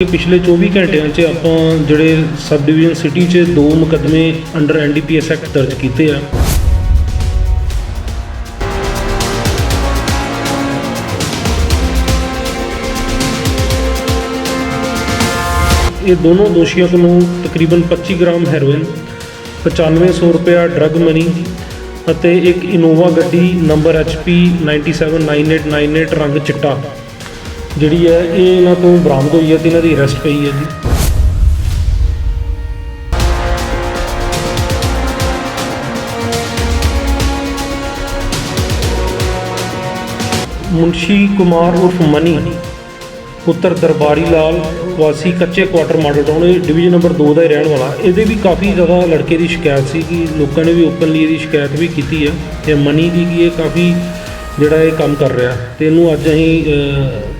ਪਿਛਲੇ 24 ਘੰਟਿਆਂ 'ਚ ਆਪਾਂ ਜਿਹੜੇ ਸਬ ਡਿਵੀਜ਼ਨ ਸਿਟੀ 'ਚ ਦੋ ਮੁਕੱਦਮੇ ਅੰਡਰ ਐਨਡੀਪੀਐਸ ਐਕਟ ਦਰਜ ਕੀਤੇ ਆ। ਇਹ ਦੋਨੋਂ ਦੋਸ਼ੀਆਂ ਕੋਲੋਂ ਤਕਰੀਬਨ 25 ਗ੍ਰਾਮ ਹੈਰੋਇਨ 9500 ਰੁਪਇਆ ਡਰੱਗ ਮਨੀ ਅਤੇ ਇੱਕ ਇਨੋਵਾ ਗੱਡੀ ਨੰਬਰ HP 979898 ਰੰਗ ਚਿੱਟਾ। ਜਿਹੜੀ ਹੈ, ਇਹ ਇਹਨਾਂ ਤੋਂ ਬਰਾਮਦ ਹੋਈ ਹੈ ਤੇ ਇਹਨਾਂ ਦੀ ਅਰੈਸਟ ਪਈ ਹੈ ਜੀ। ਮੁਨਸ਼ੀ ਕੁਮਾਰ ਉਰਫ ਮਨੀ, ਪੁੱਤਰ ਦਰਬਾਰੀ ਲਾਲ, ਵਾਸੀ ਕੱਚੇ ਕੁਆਟਰ ਮਾਡਲ ਟਾਊਨ ਇਹ ਡਿਵੀਜ਼ਨ ਨੰਬਰ 2 ਦਾ ਹੀ ਰਹਿਣ ਵਾਲਾ। ਇਹਦੇ ਵੀ ਕਾਫੀ ਜ਼ਿਆਦਾ ਲੜਕੇ ਦੀ ਸ਼ਿਕਾਇਤ ਸੀ ਕਿ ਲੋਕਾਂ ਨੇ ਵੀ ਓਪਨਲੀ ਇਹਦੀ ਸ਼ਿਕਾਇਤ ਵੀ ਕੀਤੀ ਹੈ। ਤੇ ਮਨੀ ਦੀ ਕਿ ਇਹ ਕਾਫੀ ਜਿਹੜਾ ਇਹ ਕੰਮ ਕਰ ਰਿਹਾ ਤੇ ਇਹਨੂੰ ਅੱਜ ਅਸੀਂ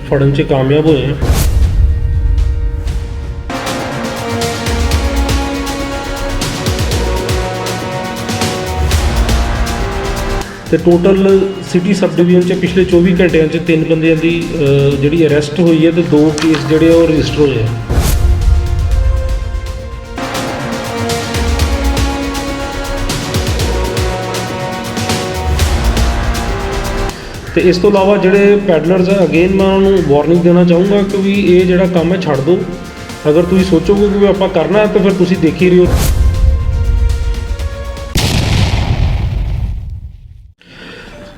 ਫੜਨ 'ਚ ਕਾਮਯਾਬ ਹੋਏ ਹਾਂ। ਤੇ ਟੋਟਲ ਸਿਟੀ ਸਬ ਡਿਵੀਜ਼ਨ 'ਚ ਪਿਛਲੇ 24 ਘੰਟਿਆਂ 'ਚ ਤਿੰਨ ਬੰਦਿਆਂ ਦੀ ਜਿਹੜੀ ਅਰੈਸਟ ਹੋਈ ਹੈ ਤੇ ਦੋ ਕੇਸ ਜਿਹੜੇ ਆ ਉਹ ਰਜਿਸਟਰ ਹੋਏ ਆ। ਤੇ ਇਸ ਤੋਂ ਇਲਾਵਾ ਜਿਹੜੇ ਪੈਡਲਰਸ ਆ ਅਗੇਨ ਮੈਂ ਉਹਨਾਂ ਨੂੰ ਵਾਰਨਿੰਗ ਦੇਣਾ ਚਾਹੂੰਗਾ ਕਿ ਵੀ ਇਹ ਜਿਹੜਾ ਕੰਮ ਹੈ ਛੱਡ ਦਿਓ। ਅਗਰ ਤੁਸੀਂ ਸੋਚੋਗੇ ਕਿ ਵੀ ਆਪਾਂ ਕਰਨਾ ਹੈ, ਤਾਂ ਫਿਰ ਤੁਸੀਂ ਦੇਖ ਹੀ ਰਹੇ ਹੋ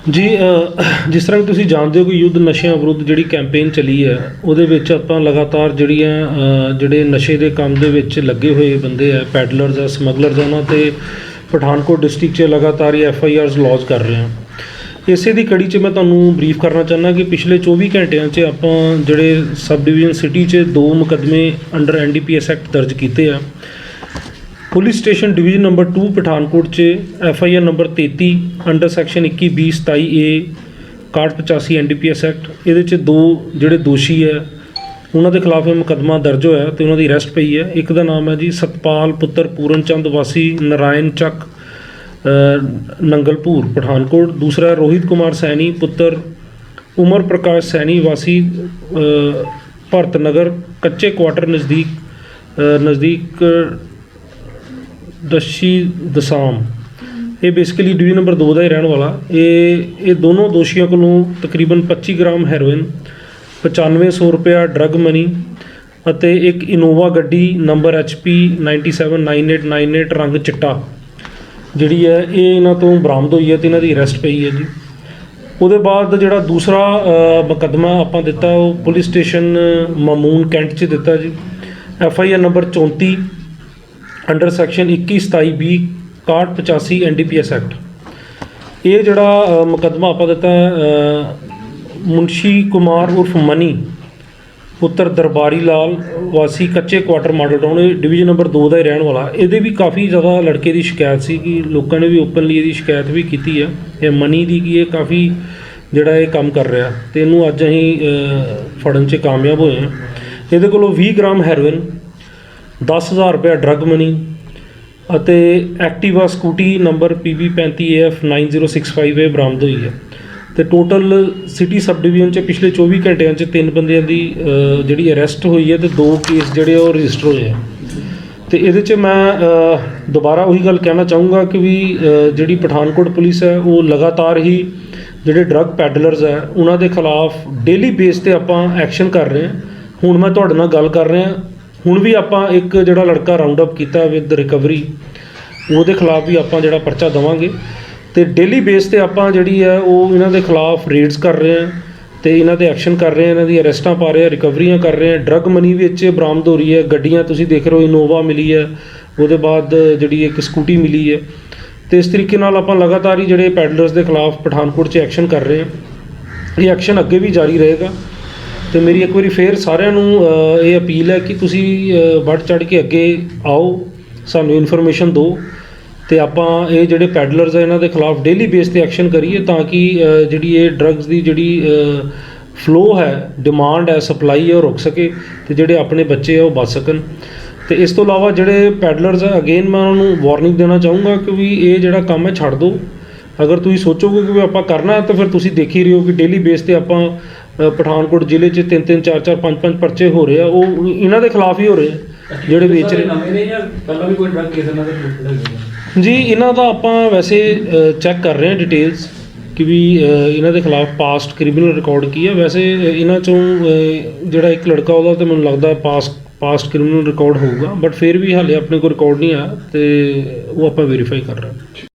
ਜੀ ਜਿਸ ਤਰ੍ਹਾਂ ਕਿ ਤੁਸੀਂ ਜਾਣਦੇ ਹੋ ਕਿ ਯੁੱਧ ਨਸ਼ਿਆਂ ਵਿਰੁੱਧ ਜਿਹੜੀ ਕੈਂਪੇਨ ਚੱਲੀ ਹੈ, ਉਹਦੇ ਵਿੱਚ ਆਪਾਂ ਲਗਾਤਾਰ ਜਿਹੜੀਆਂ ਜਿਹੜੇ ਨਸ਼ੇ ਦੇ ਕੰਮ ਦੇ ਵਿੱਚ ਲੱਗੇ ਹੋਏ ਬੰਦੇ ਆ ਪੈਡਲਰਸ ਆ ਸਮਗਲਰਸ ਉਹਨਾਂ ਤੇ ਪਠਾਨਕੋਟ ਡਿਸਟ੍ਰਿਕਟ 'ਚ ਲਗਾਤਾਰ ਹੀ ਐਫ ਆਈ ਆਰਸ ਲੌਂਚ ਕਰ ਰਹੇ ਹਾਂ ਇਸੇ ਦੀ ਕੜੀ 'ਚ ਮੈਂ ਤੁਹਾਨੂੰ ਬਰੀਫ ਕਰਨਾ ਚਾਹੁੰਦਾ ਕਿ ਪਿਛਲੇ 24 ਘੰਟਿਆਂ 'ਚ ਆਪਾਂ ਜਿਹੜੇ ਸਬ ਡਿਵੀਜ਼ਨ ਸਿਟੀ 'ਚ ਦੋ ਮੁਕੱਦਮੇ ਅੰਡਰ ਐਨਡੀਪੀਐਸ ਐਕਟ ਦਰਜ ਕੀਤੇ ਆ। Police station division number 2 Pathankot 'ਚ F I R number 33 under section 21 20 27 A 6185 NDPS act ਇਹਦੇ 'ਚ ਦੋ ਜਿਹੜੇ ਦੋਸ਼ੀ ਹੈ ਉਹਨਾਂ ਦੇ ਖਿਲਾਫ ਇਹ ਮੁਕੱਦਮਾ ਦਰਜ ਹੋਇਆ ਤੇ ਉਹਨਾਂ ਦੀ ਅਰੈਸਟ ਪਈ ਹੈ ਇੱਕ ਦਾ ਨਾਮ ਹੈ ਜੀ ਸਤਪਾਲ ਪੁੱਤਰ ਪੂਰਨ ਚੰਦ ਵਾਸੀ, ਨਰਾਇਣ ਚੱਕ ਨੰਗਲਪੁਰ ਪਠਾਨਕੋਟ, ਦੂਸਰਾ ਰੋਹਿਤ ਕੁਮਾਰ ਸੈਣੀ, ਪੁੱਤਰ ਉਮਰ ਪ੍ਰਕਾਸ਼ ਸੈਣੀ, ਵਾਸੀ ਭਰਤ ਨਗਰ, ਕੱਚੇ ਕੁਆਟਰ ਨਜ਼ਦੀਕ ਨਜ਼ਦੀਕ ਦਸ਼ੀ ਦਸਾਮ। ਇਹ ਬੇਸਿਕਲੀ ਡਿਵੀਜ਼ਨ ਨੰਬਰ 2 ਦਾ ਹੀ ਰਹਿਣ ਵਾਲਾ। ਇਹ ਇਹ ਦੋਨੋਂ ਦੋਸ਼ੀਆਂ ਕੋਲੋਂ ਤਕਰੀਬਨ 25 ਗ੍ਰਾਮ ਹੈਰੋਇਨ 9500 ਰੁਪਇਆ ਡਰੱਗ ਮਨੀ ਅਤੇ ਇੱਕ ਇਨੋਵਾ ਗੱਡੀ ਨੰਬਰ HP 979898 ਰੰਗ ਚਿੱਟਾ। ਜਿਹੜੀ ਹੈ ਇਹ ਇਹਨਾਂ ਤੋਂ ਬਰਾਮਦ ਹੋਈ ਹੈ ਤੇ ਇਹਨਾਂ ਦੀ ਅਰੈਸਟ ਪਈ ਹੈ ਜੀ। ਉਹਦੇ ਬਾਅਦ ਜਿਹੜਾ ਦੂਸਰਾ ਅ, ਮੁਕੱਦਮਾ ਆਪਾਂ ਦਿੱਤਾ ਉਹ ਪੁਲਿਸ ਸਟੇਸ਼ਨ ਮਾਮੂਨ ਕੈਂਟ 'ਚ ਦਿੱਤਾ ਜੀ। F I R number 34 under section 21 27 20 6185 NDPS act ਇਹ ਜਿਹੜਾ ਅ, ਮੁਕੱਦਮਾ ਆਪਾਂ ਦਿੱਤਾ ਅ, ਮੁਨਸ਼ੀ ਕੁਮਾਰ ਉਰਫ ਮਨੀ ਪੁੱਤਰ ਦਰਬਾਰੀ ਲਾਲ, ਵਾਸੀ ਕੱਚੇ ਕੁਆਟਰ ਮਾਡਲ ਟਾਊਨ ਇਹ ਡਿਵੀਜ਼ਨ ਨੰਬਰ 2 ਦਾ ਹੀ ਰਹਿਣ ਵਾਲਾ। ਇਹਦੇ ਵੀ ਕਾਫੀ ਜ਼ਿਆਦਾ ਲੜਕੇ ਦੀ ਸ਼ਿਕਾਇਤ ਸੀ ਕਿ ਲੋਕਾਂ ਨੇ ਵੀ ਓਪਨਲੀ ਇਹਦੀ ਸ਼ਿਕਾਇਤ ਵੀ ਕੀਤੀ ਆ। ਇਹ ਮਨੀ ਦੀ ਕਿ ਇਹ ਕਾਫੀ ਜਿਹੜਾ ਇਹ ਕੰਮ ਕਰ ਰਿਹਾ। ਤੇ ਇਹਨੂੰ ਅੱਜ ਅਸੀਂ ਫੜਨ 'ਚ ਕਾਮਯਾਬ ਹੋਏ ਹਾਂ। ਇਹਦੇ ਕੋਲੋਂ 20 ਗ੍ਰਾਮ ਹੈਰੋਇਨ 10000 ਰੁਪਏ ਡਰੱਗ ਮਨੀ ਅਤੇ ਐਕਟਿਵਾ ਸਕੂਟੀ ਨੰਬਰ PB35AF9065 ਇਹ ਬਰਾਮਦ ਹੋਈ ਹੈ। ਤੇ ਟੋਟਲ ਸਿਟੀ ਸਬ ਡਿਵੀਜ਼ਨ ਚ ਪਿਛਲੇ 24 ਘੰਟਿਆਂ ਚ ਤਿੰਨ ਬੰਦਿਆਂ ਦੀ ਜਿਹੜੀ ਅਰੈਸਟ ਹੋਈ ਹੈ ਤੇ ਦੋ ਕੇਸ ਜਿਹੜੇ ਉਹ ਰਜਿਸਟਰ ਹੋਏ ਆ। ਤੇ ਇਹਦੇ ਚ ਮੈਂ ਦੁਬਾਰਾ ਉਹੀ ਗੱਲ ਕਹਿਣਾ ਚਾਹੂੰਗਾ ਕਿ ਵੀ ਜਿਹੜੀ ਪਠਾਨਕੋਟ ਪੁਲਿਸ ਹੈ, ਉਹ ਲਗਾਤਾਰ ਹੀ ਜਿਹੜੇ ਡਰੱਗ ਪੈਡਲਰਸ ਹੈ, ਉਹਨਾਂ ਦੇ ਖਿਲਾਫ ਡੇਲੀ ਬੇਸ ਤੇ ਆਪਾਂ ਐਕਸ਼ਨ ਕਰ ਰਹੇ ਹਾਂ। ਹੁਣ ਮੈਂ ਤੁਹਾਡੇ ਨਾਲ ਗੱਲ ਕਰ ਰਿਹਾ, ਹੁਣ ਵੀ ਆਪਾਂ ਇੱਕ ਜਿਹੜਾ ਲੜਕਾ ਰਾਉਂਡ ਅਪ ਕੀਤਾ ਵਿਦ ਰਿਕਵਰੀ ਉਹਦੇ ਖਿਲਾਫ ਵੀ ਆਪਾਂ ਜਿਹੜਾ ਪਰਚਾ ਦਵਾਂਗੇ। ਤੇ ਡੇਲੀ ਬੇਸ ਤੇ ਆਪਾਂ ਜਿਹੜੀ ਹੈ ਉਹ ਇਹਨਾਂ ਦੇ ਖਿਲਾਫ ਰੇਡਸ ਕਰ ਰਹੇ ਹਾਂ ਤੇ ਇਹਨਾਂ ਦੇ ਐਕਸ਼ਨ ਕਰ ਰਹੇ ਹਾਂ ਇਹਨਾਂ ਦੀ ਅਰੈਸਟਾਂ ਪਾ ਰਹੇ ਹਾਂ ਰਿਕਵਰੀਆਂ ਕਰ ਰਹੇ ਹਾਂ ਡਰੱਗ ਮਨੀ ਵਿੱਚ ਬਰਾਮਦ ਹੋ ਰਹੀ ਹੈ ਗੱਡੀਆਂ ਤੁਸੀਂ ਦੇਖ ਰਹੇ ਹੋ ਇਨੋਵਾ ਮਿਲੀ ਹੈ ਉਹਦੇ ਬਾਅਦ ਜਿਹੜੀ ਇੱਕ ਸਕੂਟੀ ਮਿਲੀ ਹੈ ਤੇ ਇਸ ਤਰੀਕੇ ਨਾਲ ਆਪਾਂ ਲਗਾਤਾਰ ਹੀ ਜਿਹੜੇ ਪੈਡਲਰਸ ਦੇ ਖਿਲਾਫ ਪਠਾਨਕੋਟ 'ਚ ਐਕਸ਼ਨ ਕਰ ਰਹੇ ਹਾਂ। ਇਹ ਐਕਸ਼ਨ ਅੱਗੇ ਵੀ ਜਾਰੀ ਰਹੇਗਾ ਤੇ ਮੇਰੀ ਇੱਕ ਵਾਰੀ ਫੇਰ ਸਾਰਿਆਂ ਨੂੰ ਇਹ ਅਪੀਲ ਹੈ ਕਿ ਤੁਸੀਂ ਅ, ਵੱਧ ਚੜ ਕੇ ਅੱਗੇ ਆਓ ਸਾਨੂੰ ਇਨਫੋਰਮੇਸ਼ਨ ਦਿਓ। ਤੇ ਆਪਾਂ ਇਹ ਜਿਹੜੇ ਪੈਡਲਰਸ ਆ ਇਹਨਾਂ ਦੇ ਖਿਲਾਫ ਡੇਲੀ ਬੇਸ ਤੇ ਐਕਸ਼ਨ ਕਰੀਏ ਤਾਂ ਕਿ ਜਿਹੜੀ ਇਹ ਡਰੱਗਸ ਦੀ ਜਿਹੜੀ ਫਲੋ ਹੈ ਡਿਮਾਂਡ ਹੈ ਸਪਲਾਈ ਹੈ ਉਹ ਰੁਕ ਸਕੇ ਤੇ ਜਿਹੜੇ ਆਪਣੇ ਬੱਚੇ ਆ ਉਹ ਬਚ ਸਕਣ। ਤੇ ਇਸ ਤੋਂ ਇਲਾਵਾ ਜਿਹੜੇ ਪੈਡਲਰਸ ਆ ਅਗੇਨ ਮੈਂ ਉਹਨਾਂ ਨੂੰ ਵਾਰਨਿੰਗ ਦੇਣਾ ਚਾਹੂੰਗਾ ਕਿ ਵੀ ਇਹ ਜਿਹੜਾ ਕੰਮ ਹੈ ਛੱਡ ਦਿਓ। ਅਗਰ ਤੁਸੀਂ ਸੋਚੋਗੇ ਕਿ ਵੀ ਆਪਾਂ ਕਰਨਾ ਹੈ ਤਾਂ ਫਿਰ ਤੁਸੀਂ ਦੇਖ ਹੀ ਰਹੇ ਹੋ ਕਿ ਡੇਲੀ ਬੇਸ ਤੇ ਆਪਾਂ ਪਠਾਨਕੋਟ ਜ਼ਿਲ੍ਹੇ 'ਚ ਤਿੰਨ ਤਿੰਨ ਚਾਰ ਚਾਰ ਪੰਜ ਪੰਜ ਪਰਚੇ ਹੋ ਰਹੇ ਆ ਉਹ ਇਹਨਾਂ ਦੇ ਖਿਲਾਫ ਹੀ ਹੋ ਰਹੇ ਜਿਹੜੇ ਵੇਚ ਰਹੇ ਨਵੇਂ ਨੇ ਜਾਂ ਪਹਿਲਾਂ ਵੀ ਕੋਈ ਡਰਗ ਕੇਸ ਇਹਨਾਂ ਦੇ? ਜੀ, ਇਹਨਾਂ ਦਾ ਆਪਾਂ ਵੈਸੇ ਚੈੱਕ ਕਰ ਰਹੇ ਹਾਂ ਡਿਟੇਲਸ ਕਿ ਵੀ ਇਹਨਾਂ ਦੇ ਖਿਲਾਫ ਪਾਸਟ ਕ੍ਰਿਮੀਨਲ ਰਿਕਾਰਡ ਕੀ ਹੈ ਵੈਸੇ ਇਹਨਾਂ ਚੋਂ ਜਿਹੜਾ ਇੱਕ ਲੜਕਾ ਉਹਦਾ ਤੇ ਮੈਨੂੰ ਲੱਗਦਾ ਪਾਸਟ ਪਾਸਟ ਕ੍ਰਿਮੀਨਲ ਰਿਕਾਰਡ ਹੋਊਗਾ ਬਟ ਫਿਰ ਵੀ ਹਾਲੇ ਆਪਣੇ ਕੋਲ ਰਿਕਾਰਡ ਨਹੀਂ ਆਇਆ ਤੇ ਉਹ ਆਪਾਂ ਵੈਰੀਫਾਈ ਕਰ ਰਹੇ ਹਾਂ।